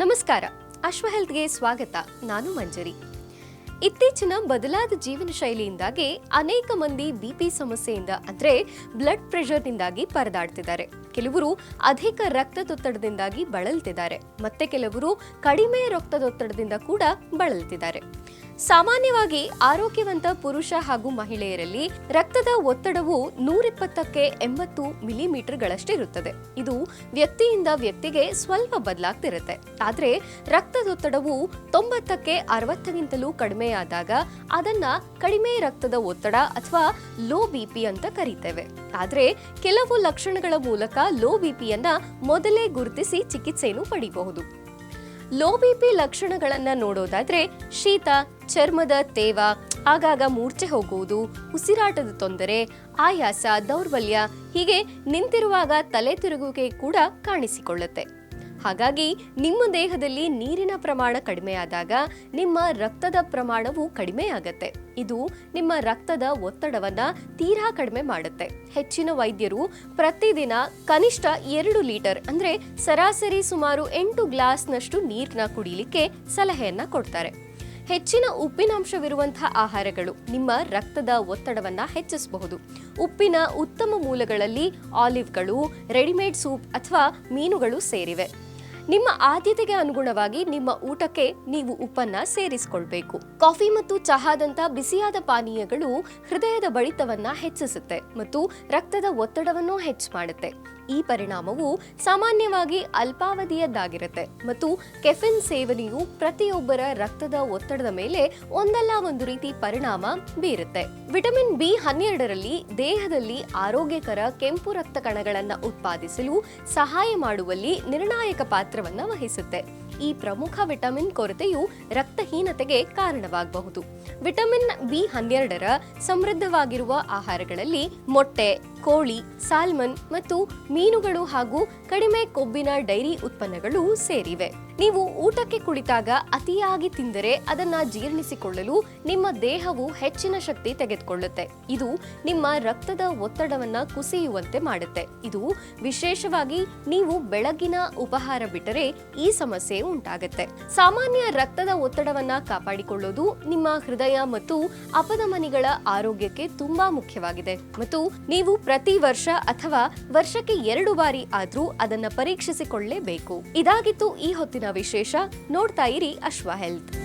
ನಮಸ್ಕಾರ. ಅಶ್ವ ಹೆಲ್ತ್ಗೆ ಸ್ವಾಗತ. ನಾನು ಮಂಜರಿ. ಇತ್ತೀಚಿನ ಬದಲಾದ ಜೀವನ ಶೈಲಿಯಿಂದಾಗಿ ಅನೇಕ ಮಂದಿ ಬಿಪಿ ಸಮಸ್ಯೆಯಿಂದ ಅಂದ್ರೆ ಬ್ಲಡ್ ಪ್ರೆಷರ್ನಿಂದಾಗಿ ಪರದಾಡ್ತಿದ್ದಾರೆ. ಕೆಲವರು ಅಧಿಕ ರಕ್ತದೊತ್ತಡದಿಂದಾಗಿ ಬಳಲ್ತಿದ್ದಾರೆ. ಮತ್ತೆ ಕೆಲವರು ಕಡಿಮೆ ರಕ್ತದೊತ್ತಡದಿಂದ ಕೂಡ ಬಳಲ್ತಿದ್ದಾರೆ. ಸಾಮಾನ್ಯವಾಗಿ ಆರೋಗ್ಯವಂತ ಪುರುಷ ಹಾಗೂ ಮಹಿಳೆಯರಲ್ಲಿ ರಕ್ತದ ಒತ್ತಡವು ನೂರಿಪ್ಪತ್ತಕ್ಕೆ ಎಂಬತ್ತು ಮಿಲಿಮೀಟರ್ಗಳಷ್ಟಿರುತ್ತದೆ ಇದು ವ್ಯಕ್ತಿಯಿಂದ ವ್ಯಕ್ತಿಗೆ ಸ್ವಲ್ಪ ಬದಲಾಗ್ತಿರುತ್ತೆ. ಆದರೆ ರಕ್ತದೊತ್ತಡವು ತೊಂಬತ್ತಕ್ಕೆ ಅರವತ್ತಕ್ಕಿಂತಲೂ ಕಡಿಮೆಯಾದಾಗ ಅದನ್ನ ಕಡಿಮೆ ರಕ್ತದ ಒತ್ತಡ ಅಥವಾ ಲೋ ಬಿಪಿ ಅಂತ ಕರೀತೇವೆ. ಆದರೆ ಕೆಲವು ಲಕ್ಷಣಗಳ ಮೂಲಕ ಲೋ ಬಿಪಿಯನ್ನ ಮೊದಲೇ ಗುರುತಿಸಿ ಚಿಕಿತ್ಸೆಯನ್ನು ಪಡಿಬಹುದು. ಲೋ ಬಿಪಿ ಲಕ್ಷಣಗಳನ್ನ ನೋಡೋದಾದ್ರೆ ಶೀತ, ಚರ್ಮದ ತೇವ, ಆಗಾಗ ಮೂರ್ಛೆ ಹೋಗುವುದು, ಉಸಿರಾಟದ ತೊಂದರೆ, ಆಯಾಸ, ದೌರ್ಬಲ್ಯ ಹೀಗೆ ನಿಂತಿರುವಾಗ ತಲೆ ತಿರುಗುವಿಕೆ ಕೂಡ ಕಾಣಿಸಿಕೊಳ್ಳುತ್ತೆ. ಹಾಗಾಗಿ ನಿಮ್ಮ ದೇಹದಲ್ಲಿ ನೀರಿನ ಪ್ರಮಾಣ ಕಡಿಮೆಯಾದಾಗ ನಿಮ್ಮ ರಕ್ತದ ಪ್ರಮಾಣವು ಕಡಿಮೆಯಾಗತ್ತೆ. ಇದು ನಿಮ್ಮ ರಕ್ತದ ಒತ್ತಡವನ್ನ ತೀರಾ ಕಡಿಮೆ ಮಾಡುತ್ತೆ. ಹೆಚ್ಚಿನ ವೈದ್ಯರು ಪ್ರತಿದಿನ ಕನಿಷ್ಠ ಎರಡು ಲೀಟರ್ ಅಂದ್ರೆ ಸರಾಸರಿ ಸುಮಾರು ಎಂಟು ಗ್ಲಾಸ್ನಷ್ಟು ನೀರನ್ನ ಕುಡಿಲಿಕ್ಕೆ ಸಲಹೆಯನ್ನ ಕೊಡ್ತಾರೆ. ಹೆಚ್ಚಿನ ಉಪ್ಪಿನಾಂಶವಿರುವಂತಹ ಆಹಾರಗಳು ನಿಮ್ಮ ರಕ್ತದ ಒತ್ತಡವನ್ನು ಹೆಚ್ಚಿಸಬಹುದು. ಉಪ್ಪಿನ ಉತ್ತಮ ಮೂಲಗಳಲ್ಲಿ ಆಲಿವ್ಗಳು, ರೆಡಿಮೇಡ್ ಸೂಪ್ ಅಥವಾ ಮೀನುಗಳು ಸೇರಿವೆ. ನಿಮ್ಮ ಆದ್ಯತೆಗೆ ಅನುಗುಣವಾಗಿ ನಿಮ್ಮ ಊಟಕ್ಕೆ ನೀವು ಉಪ್ಪನ್ನ ಸೇರಿಸಿಕೊಳ್ಬೇಕು. ಕಾಫಿ ಮತ್ತು ಚಹಾದಂತ ಬಿಸಿಯಾದ ಪಾನೀಯಗಳು ಹೃದಯದ ಬಡಿತವನ್ನ ಹೆಚ್ಚಿಸುತ್ತೆ ಮತ್ತು ರಕ್ತದ ಒತ್ತಡವನ್ನು ಹೆಚ್ಚು ಮಾಡುತ್ತೆ. ಈ ಪರಿಣಾಮವು ಸಾಮಾನ್ಯವಾಗಿ ಅಲ್ಪಾವಧಿಯದ್ದಾಗಿರುತ್ತೆ ಮತ್ತು ಕೆಫಿನ್ ಸೇವನೆಯು ಪ್ರತಿಯೊಬ್ಬರ ರಕ್ತದ ಒತ್ತಡದ ಮೇಲೆ ಒಂದಲ್ಲ ಒಂದು ರೀತಿ ಪರಿಣಾಮ ಬೀರುತ್ತೆ. ವಿಟಮಿನ್ ಬಿ ಹನ್ನೆರಡರಲ್ಲಿ ದೇಹದಲ್ಲಿ ಆರೋಗ್ಯಕರ ಕೆಂಪು ರಕ್ತ ಕಣಗಳನ್ನು ಉತ್ಪಾದಿಸಲು ಸಹಾಯ ಮಾಡುವಲ್ಲಿ ನಿರ್ಣಾಯಕ ಪಾತ್ರವನ್ನು ವಹಿಸುತ್ತೆ. ಈ ಪ್ರಮುಖ ವಿಟಮಿನ್ ಕೊರತೆಯು ರಕ್ತಹೀನತೆಗೆ ಕಾರಣವಾಗಬಹುದು. ವಿಟಮಿನ್ ಬಿ ಹನ್ನೆರಡರ ಸಮೃದ್ಧವಾಗಿರುವ ಆಹಾರಗಳಲ್ಲಿ ಮೊಟ್ಟೆ, ಕೋಳಿ, ಸಾಲ್ಮನ್ ಮತ್ತು ಮೀನುಗಳು ಹಾಗೂ ಕಡಿಮೆ ಕೊಬ್ಬಿನ ಡೈರಿ ಉತ್ಪನ್ನಗಳು ಸೇರಿವೆ. ನೀವು ಊಟಕ್ಕೆ ಕುಳಿತಾಗ ಅತಿಯಾಗಿ ತಿಂದರೆ ಅದನ್ನ ಜೀರ್ಣಿಸಿಕೊಳ್ಳಲು ನಿಮ್ಮ ದೇಹವು ಹೆಚ್ಚಿನ ಶಕ್ತಿ ತೆಗೆದುಕೊಳ್ಳುತ್ತೆ. ಇದು ನಿಮ್ಮ ರಕ್ತದ ಒತ್ತಡವನ್ನ ಕುಸಿಯುವಂತೆ ಮಾಡುತ್ತೆ. ಇದು ವಿಶೇಷವಾಗಿ ನೀವು ಬೆಳಗಿನ ಉಪಹಾರ ಬಿಟ್ಟರೆ ಈ ಸಮಸ್ಯೆ ಉಂಟಾಗುತ್ತೆ. ಸಾಮಾನ್ಯ ರಕ್ತದ ಒತ್ತಡವನ್ನ ಕಾಪಾಡಿಕೊಳ್ಳೋದು ನಿಮ್ಮ ಹೃದಯ ಮತ್ತು ಅಪಧಮನಿಗಳ ಆರೋಗ್ಯಕ್ಕೆ ತುಂಬಾ ಮುಖ್ಯವಾಗಿದೆ. ಮತ್ತು ನೀವು ಪ್ರತಿ ವರ್ಷ ಅಥವಾ ವರ್ಷಕ್ಕೆ ಎರಡು ಬಾರಿ ಆದ್ರೂ ಅದನ್ನ ಪರೀಕ್ಷಿಸಿಕೊಳ್ಳಲೇಬೇಕು ಇದಾಗಿತ್ತು ಈ ಹೊತ್ತಿನ ವಿಶೇಷ. ನೋಡ್ತಾ ಇರಿ ಅಶ್ವ ಹೆಲ್ತ್.